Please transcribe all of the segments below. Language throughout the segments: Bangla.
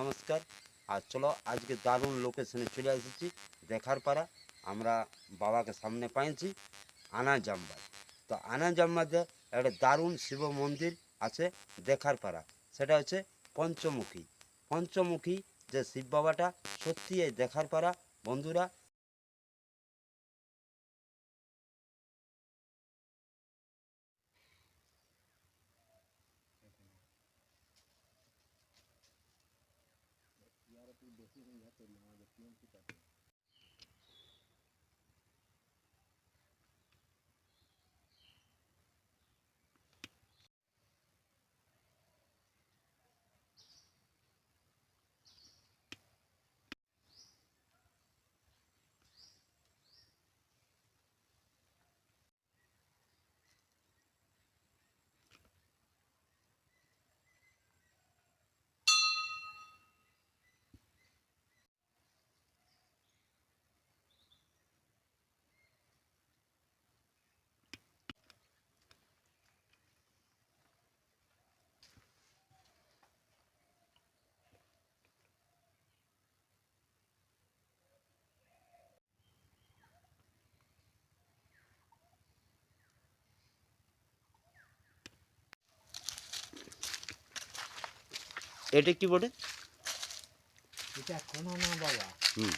নমস্কার। আর চলো, আজকে দারুণ লোকেশনে চলে এসেছি। দেখার পারা আমরা বাবাকে সামনে পাইছি আনা জাম্বাদ তো আনা জাম্বাদে একটা দারুণ শিব মন্দির আছে, দেখার পারা সেটা হচ্ছে পঞ্চমুখী। পঞ্চমুখী যে শিব বাবাটা সত্যি এই দেখার পারা বন্ধুরা reciben ya tecnología en su এটা কি বটে এটা কোনো না বাবা। হুম।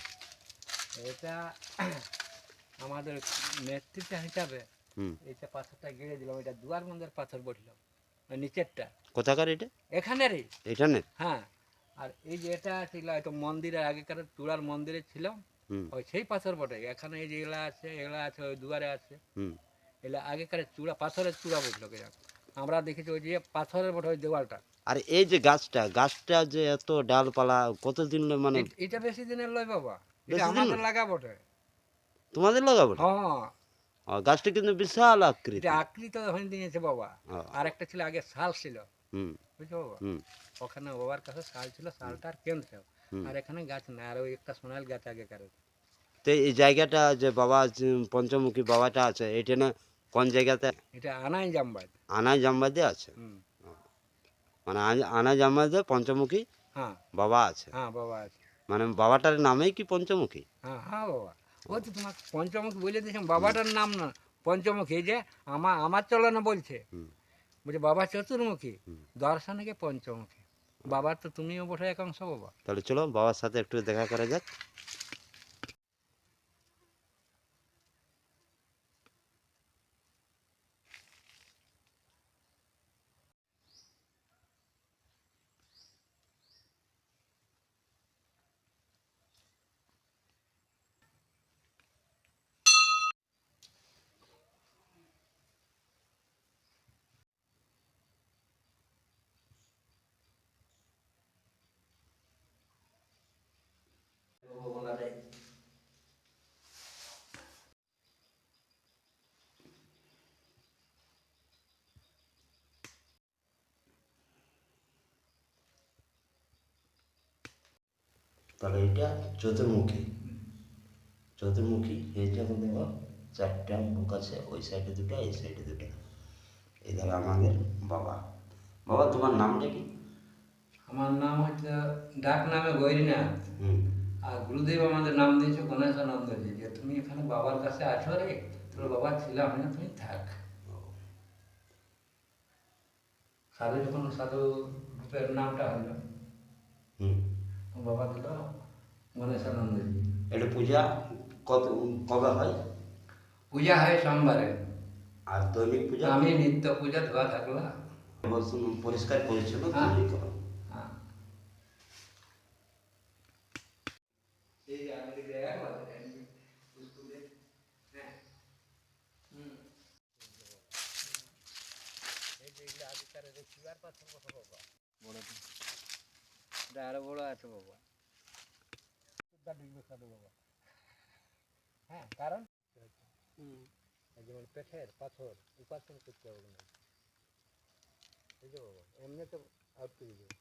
এটা আমাদের নেতৃত্ব হিসাবে হুম। এইটা পাথরটা গেড়ে দিলাম এটা দুয়ার মন্দির পাথর বসলাম ওই নিচেরটা। কোথাকার এটা? এখানেরই? এখানে? হ্যাঁ। আর এই যে এটা ছিল এটা মন্দিরের আগেকার চূড়ার মন্দিরে ছিল হুম। ওই সেই পাথর বটে। এখানে এই যে এগুলা আছে এগুলা আছে ওই দুয়ারে আছে। হুম। এগুলা আগেকার চূড়া পাথরের চূড়া বসল কে আমরা দেখেছি ওই যে পাথরের বটে ওই দেওয়ালটা। আর এই যে গাছটা গাছটা যে এত ডালপালা কতদিন মানে এটা বেশি দিনের লয় বাবা। এটা আমাদের নয়? লাগা বটে। তোমাদের লাগাবো হ্যাঁ। আর গাছটা কিন্তু বিশাল আকৃতি। আকৃত হয়ে দিয়েছে বাবা। আর একটা ছিল আগে শাল ছিল। হুম। বুঝছ বাবা? হুম। ওখানে বাবার কাছে শাল ছিল শালটার কেন্দ্র হুম। আর এখানে গাছ না আর ওই একটা সোনাল গাছ আগে কারও তো এই জায়গাটা যে বাবা পঞ্চমুখী বাবাটা আছে এটা না কোন জায়গাতে? এটা আনাই জামবাদ আনাই জামবাদে আছে? হুম। মানে আনা- আনা জাম্বাদে পঞ্চমুখী হ্যাঁ। বাবা আছে। হ্যাঁ বাবা আছে। মানে বাবাটার নামেই কি পঞ্চমুখী? হ্যাঁ হ্যাঁ বাবা। ও তো তোমার পঞ্চমুখী বলে দিয়েছেন বাবাটার নাম না পঞ্চমুখী যে আমার আমার চলনে বলছে। বলছে বাবা চতুর্মুখী। দর্শনকে পঞ্চমুখী। বাবার তো তুমিও বটে একাংশ বাবা। তাহলে চলো বাবার সাথে একটু দেখা করা যাক। তাহলে এটা চতুর্মুখী। চতুর্মুখী এই যখন দেখো চারটা মুখ আছে ওই সাইডে দুটো এই সাইডে দুটো। এই ধরো আমাদের বাবা। বাবা তোমার নামটা কি? আমার নাম হচ্ছে ডাক নামে গৈরীনাথ হুম। আর গুরুদেব আমাদের নাম দিয়েছে গণেশানন্দজি যে তুমি এখানে বাবার কাছে আছো রে তোর বাবা ছিলাম না তুমি থাক। সাধু যখন সাধু রূপের নামটা হলো। হুম। আমার বাবা দিল গণেশানন্দজি এটা পূজা কত কবে হয়? পূজা হয় সোমবারে। আর দৈনিক পূজা? আমি নিত্য পূজা ধোয়া থাকলা পরিষ্কার পরিচ্ছন্ন হ্যাঁ। হ্যাঁ। হ্যাঁ। বড় এটা আরও বড় আছে বাবা। ডুববে সাধু বাবা। হ্যাঁ কারণ? যেমন পেটের পাথর উপাসন করতে হবে না। এই যে বাবা এমনি তো আউট করে দেবে